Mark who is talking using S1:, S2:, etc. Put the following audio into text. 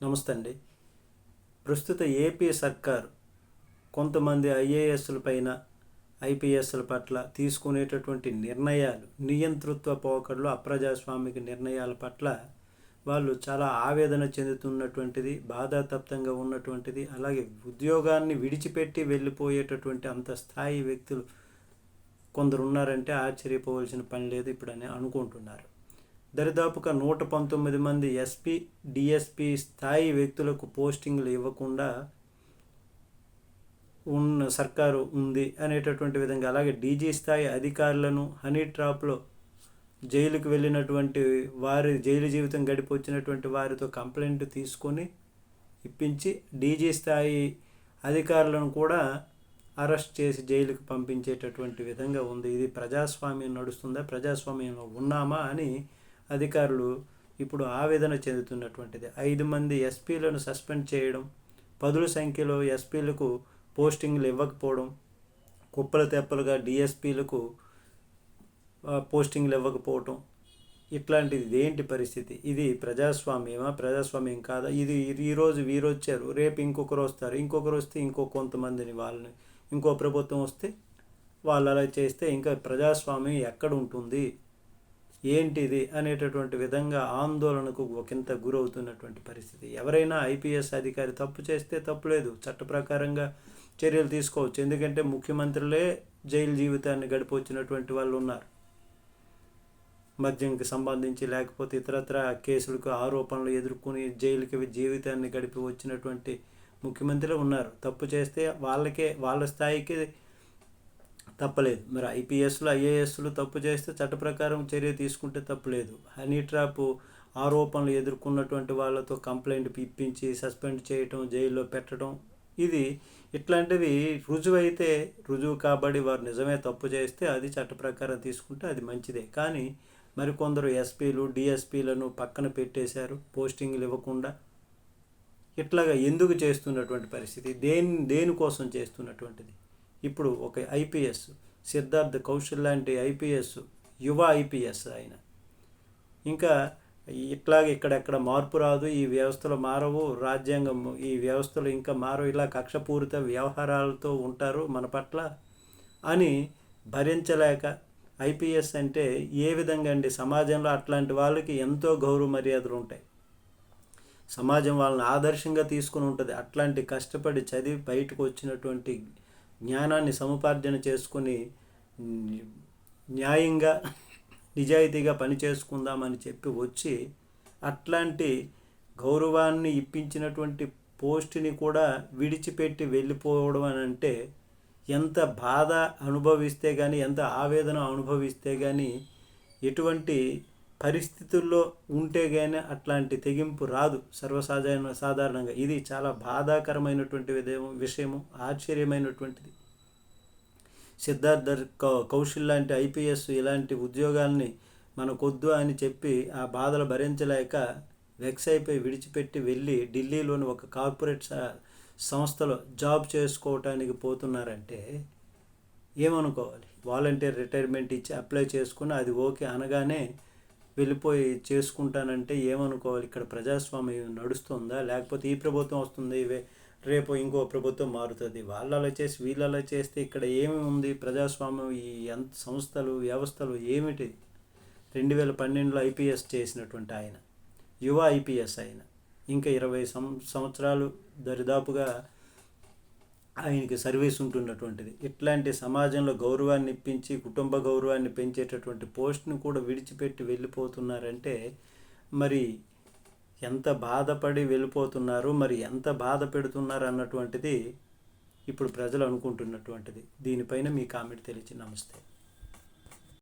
S1: నమస్తే అండి ప్రస్తుత ఏపీ సర్కార్ కొంతమంది ఐఏఎస్ల పైన ఐపీఎస్ల పట్ల తీసుకునేటటువంటి నిర్ణయాలు నియంతృత్వ పోకడలు అప్రజాస్వామిక నిర్ణయాల పట్ల వాళ్ళు చాలా ఆవేదన చెందుతున్నటువంటిది బాధాతప్తంగా ఉన్నటువంటిది అలాగే ఉద్యోగాన్ని విడిచిపెట్టి వెళ్ళిపోయేటటువంటి అంత స్థాయి వ్యక్తులు కొందరు ఉన్నారంటే ఆశ్చర్యపోవాల్సిన పని లేదు ఇప్పుడు అని అనుకుంటున్నారు. దరిదాపుగా నూట పంతొమ్మిది మంది ఎస్పీ డిఎస్పీ స్థాయి వ్యక్తులకు పోస్టింగ్లు ఇవ్వకుండా ఉన్న సర్కారు ఉంది అనేటటువంటి విధంగా అలాగే డీజీ స్థాయి అధికారులను హనీ ట్రాప్లో జైలుకు వెళ్ళినటువంటి వారి జైలు జీవితం గడిపి వచ్చినటువంటి వారితో కంప్లైంట్ తీసుకొని ఇప్పించి డీజీ స్థాయి అధికారులను కూడా అరెస్ట్ చేసి జైలుకు పంపించేటటువంటి విధంగా ఉంది. ఇది ప్రజాస్వామ్యం నడుస్తుందా? ప్రజాస్వామ్యంలో ఉన్నామా అని అధికారులు ఇప్పుడు ఆవేదన చెందుతున్నటువంటిది. ఐదు మంది ఎస్పీలను సస్పెండ్ చేయడం పదుల సంఖ్యలో ఎస్పీలకు పోస్టింగ్లు ఇవ్వకపోవడం కుప్పల తెప్పలుగా డిఎస్పీలకు పోస్టింగ్లు ఇవ్వకపోవటం ఇట్లాంటిది ఏంటి పరిస్థితి? ఇది ప్రజాస్వామ్యమా? ప్రజాస్వామ్యం కాదా? ఇది ఈరోజు వీరు వచ్చారు రేపు ఇంకొకరు వస్తారు ఇంకొకరు వస్తే ఇంకో కొంతమందిని వాళ్ళని ఇంకో ప్రభుత్వం వస్తే వాళ్ళు అలా చేస్తే ఇంకా ప్రజాస్వామ్యం ఎక్కడ ఉంటుంది? ఏంటిది అనేటటువంటి విధంగా ఆందోళనకు ఒకంత గురవుతున్నటువంటి పరిస్థితి. ఎవరైనా ఐపీఎస్ అధికారి తప్పు చేస్తే తప్పులేదు చట్ట ప్రకారంగా చర్యలు తీసుకోవచ్చు. ఎందుకంటే ముఖ్యమంత్రులే జైలు జీవితాన్ని గడిపొచ్చినటువంటి వాళ్ళు ఉన్నారు. మద్యంకి సంబంధించి లేకపోతే ఇతరత్ర కేసులకు ఆరోపణలు ఎదుర్కొని జైలుకి జీవితాన్ని గడిపి వచ్చినటువంటి ముఖ్యమంత్రులు ఉన్నారు. తప్పు చేస్తే వాళ్ళకే వాళ్ళ స్థాయికి తప్పలేదు. మరి ఐపీఎస్లు ఐఏఎస్లు తప్పు చేస్తే చట్ట ప్రకారం చర్య తీసుకుంటే తప్పులేదు. హనీ ట్రాప్ ఆరోపణలు ఎదుర్కొన్నటువంటి వాళ్ళతో కంప్లైంట్ ఇప్పించి సస్పెండ్ చేయటం జైల్లో పెట్టడం ఇది ఇట్లాంటివి రుజువు అయితే రుజువు కాబడి వారు నిజమే తప్పు చేస్తే అది చట్ట ప్రకారం తీసుకుంటే అది మంచిదే. కానీ మరికొందరు ఎస్పీలు డిఎస్పీలను పక్కన పెట్టేశారు పోస్టింగ్లు ఇవ్వకుండా. ఇట్లాగా ఎందుకు చేస్తున్నటువంటి పరిస్థితి? దేని దేనికోసం చేస్తున్నటువంటిది? ఇప్పుడు ఒక ఐపీఎస్ సిద్ధార్థ్ కౌశల్ లాంటి ఐపీఎస్ యువ ఐపీఎస్ ఆయన. ఇంకా ఇట్లాగే ఇక్కడెక్కడ మార్పు రాదు ఈ వ్యవస్థలు మారవు రాజ్యాంగం ఈ వ్యవస్థలు ఇంకా మారవు ఇలా కక్షపూరిత వ్యవహారాలతో ఉంటారు మన పట్ల అని భరించలేక ఐపీఎస్ అంటే ఏ విధంగా అండి? సమాజంలో అట్లాంటి వాళ్ళకి ఎంతో గౌరవ మర్యాదలు ఉంటాయి. సమాజం వాళ్ళని ఆదర్శంగా తీసుకుని ఉంటుంది. అట్లాంటి కష్టపడి చదివి బయటకు వచ్చినటువంటి జ్ఞానాన్ని సముపార్జన చేసుకొని న్యాయంగా నిజాయితీగా పని చేసుకుందామని చెప్పి వచ్చి అట్లాంటి గౌరవాన్ని ఇప్పించినటువంటి పోస్ట్ని కూడా విడిచిపెట్టి వెళ్ళిపోవడం అని అంటే ఎంత బాధ అనుభవిస్తే కానీ ఎంత ఆవేదన అనుభవిస్తే కానీ ఎటువంటి పరిస్థితుల్లో ఉంటే కానీ అట్లాంటి తెగింపు రాదు. సర్వసాధారణ సాధారణంగా. ఇది చాలా బాధాకరమైనటువంటి విషయము ఆశ్చర్యమైనటువంటిది. సిద్ధార్థ్ కౌశల్ లాంటి ఐపీఎస్ ఇలాంటి ఉద్యోగాల్ని మనకొద్దు అని చెప్పి ఆ బాధలు భరించలేక వెక్స్ అయిపోయి విడిచిపెట్టి వెళ్ళి ఢిల్లీలోని ఒక కార్పొరేట్ సంస్థలో జాబ్ చేసుకోవటానికి పోతున్నారంటే ఏమనుకోవాలి? వాలంటీర్ రిటైర్మెంట్ ఇచ్చి అప్లై చేసుకుని అది ఓకే అనగానే వెళ్ళిపోయి చేసుకుంటానంటే ఏమనుకోవాలి? ఇక్కడ ప్రజాస్వామ్యం నడుస్తుందా? లేకపోతే ఈ ప్రభుత్వం వస్తుంది రేపు ఇంకో ప్రభుత్వం మారుతుంది. వాళ్ళు అలా చేసి వీళ్ళు అలా చేస్తే ఇక్కడ ఏమి ఉంది? ప్రజాస్వామ్యం ఈ ఎంత సంస్థలు వ్యవస్థలు ఏమిటి? రెండు వేల పన్నెండులో ఐపీఎస్ చేసినటువంటి ఆయన యువ ఐపీఎస్ ఆయన. ఇంకా ఇరవై సం సంవత్సరాలు దరిదాపుగా ఆయనకి సర్వీస్ ఉంటున్నటువంటిది. ఇట్లాంటి సమాజంలో గౌరవాన్ని ఇప్పించి కుటుంబ గౌరవాన్ని పెంచేటటువంటి పోస్ట్ని కూడా విడిచిపెట్టి వెళ్ళిపోతున్నారంటే మరి ఎంత బాధపడి వెళ్ళిపోతున్నారు మరి ఎంత బాధ పెడుతున్నారు అన్నటువంటిది ఇప్పుడు ప్రజలు అనుకుంటున్నటువంటిది. దీనిపైన మీ కామెంట్ తెలిసి నమస్తే.